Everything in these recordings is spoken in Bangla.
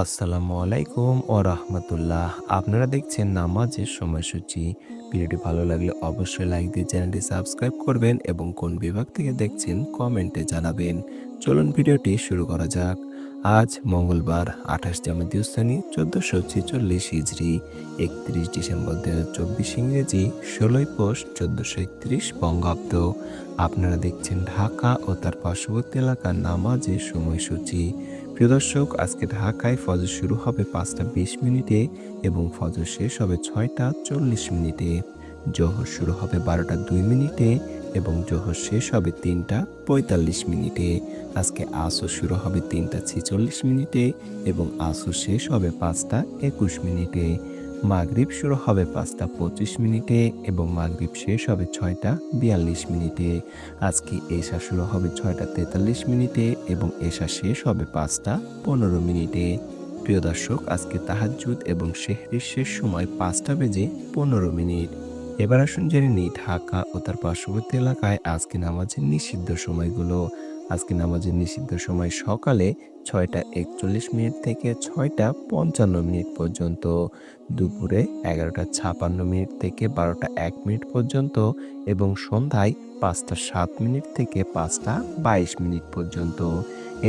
আসসালামু আলাইকুম ও রাহমাতুল্লাহ। আপনারা দেখছেন নামাজের সময়সূচি। ভিডিওটি ভালো লাগলে অবশ্যই লাইক দিয়ে চ্যানেলটি সাবস্ক্রাইব করবেন এবং কোন বিভাগ থেকে দেখছেন কমেন্টে জানাবেন। চলুন ভিডিওটি শুরু করা যাক। আজ মঙ্গলবার, আঠাশ জামাদিউস্তানি চোদ্দোশো ছেচল্লিশ হিজড়ি একত্রিশ ডিসেম্বর দু হাজার চব্বিশ ইংরেজি, ষোলোই পোষ চোদ্দোশো একত্রিশ বঙ্গাব্দ। আপনারা দেখছেন ঢাকা ও তার পার্শ্ববর্তী এলাকার নামাজের সময়সূচি। প্রিয় দর্শক, আজকে ঢাকায় ফজর শুরু হবে পাঁচটা বিশ মিনিটে এবং ফজর শেষ হবে ছয়টা চল্লিশ মিনিটে। জোহর শুরু হবে বারোটা দুই মিনিটে এবং জোহর শেষ হবে তিনটা পঁয়তাল্লিশ মিনিটে। আজকে আসর শুরু হবে তিনটা ছেচল্লিশ মিনিটে এবং আসর শেষ হবে পাঁচটা একুশ মিনিটে। মাগরিব শুরু হবে পাঁচটা পঁচিশ মিনিটে এবং মাগরিব শেষ হবে ছয়টা বিয়াল্লিশ মিনিটে। আজকে এশা শুরু হবে ছয়টা তেতাল্লিশ মিনিটে এবং এশা শেষ হবে পাঁচটা পনেরো মিনিটে। প্রিয় দর্শক, আজকে তাহাজ্জুদ এবং শেহরির শেষ সময় পাঁচটা বেজে পনেরো মিনিট। এবার আসুন জেনে নিই ঢাকা ও তার পার্শ্ববর্তী এলাকায় আজকে নামাজের নিষিদ্ধ সময়গুলো। আজকে নামাজের নিষিদ্ধ সময় সকালে ছয়টা একচল্লিশ মিনিট থেকে ছয়টা পঞ্চান্ন মিনিট পর্যন্ত। দুপুরে এগারোটা ছাপান্ন মিনিট থেকে বারোটা এক মিনিট পর্যন্ত এবং সন্ধ্যায় পাঁচটা সাত মিনিট থেকে পাঁচটা বাইশ মিনিট পর্যন্ত।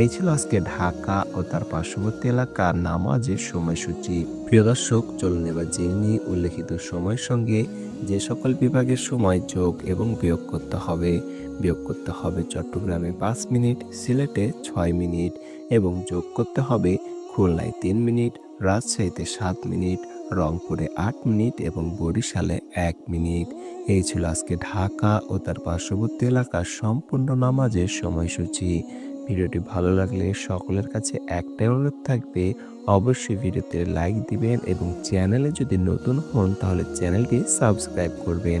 এই ছিল আজকে ঢাকা ও তার পার্শ্ববর্তী এলাকার নামাজের সময়সূচি। প্রিয় দর্শক, চলুন এবার জেনে উল্লেখিত সময়ের সঙ্গে যে সকল বিভাগের সময় যোগ এবং বিয়োগ করতে হবে। বিয়োগ করতে হবে চট্টগ্রামে পাঁচ মিনিট, সিলেটে ছয় মিনিট এবং যোগ করতে হবে খুলনায় তিন মিনিট, রাজশাহীতে সাত মিনিট, রংপুরে আট মিনিট এবং বরিশালে এক মিনিট। এই ছিল আজকে ঢাকা ও তার পার্শ্ববর্তী এলাকার সম্পূর্ণ নামাজের সময়সূচি। ভিডিওটি ভালো লাগলে সকলের কাছে একটাই অনুরোধ থাকবে, অবশ্যই ভিডিওতে লাইক দিবেন এবং চ্যানেলে যদি নতুন হন তাহলে চ্যানেলটি সাবস্ক্রাইব করবেন।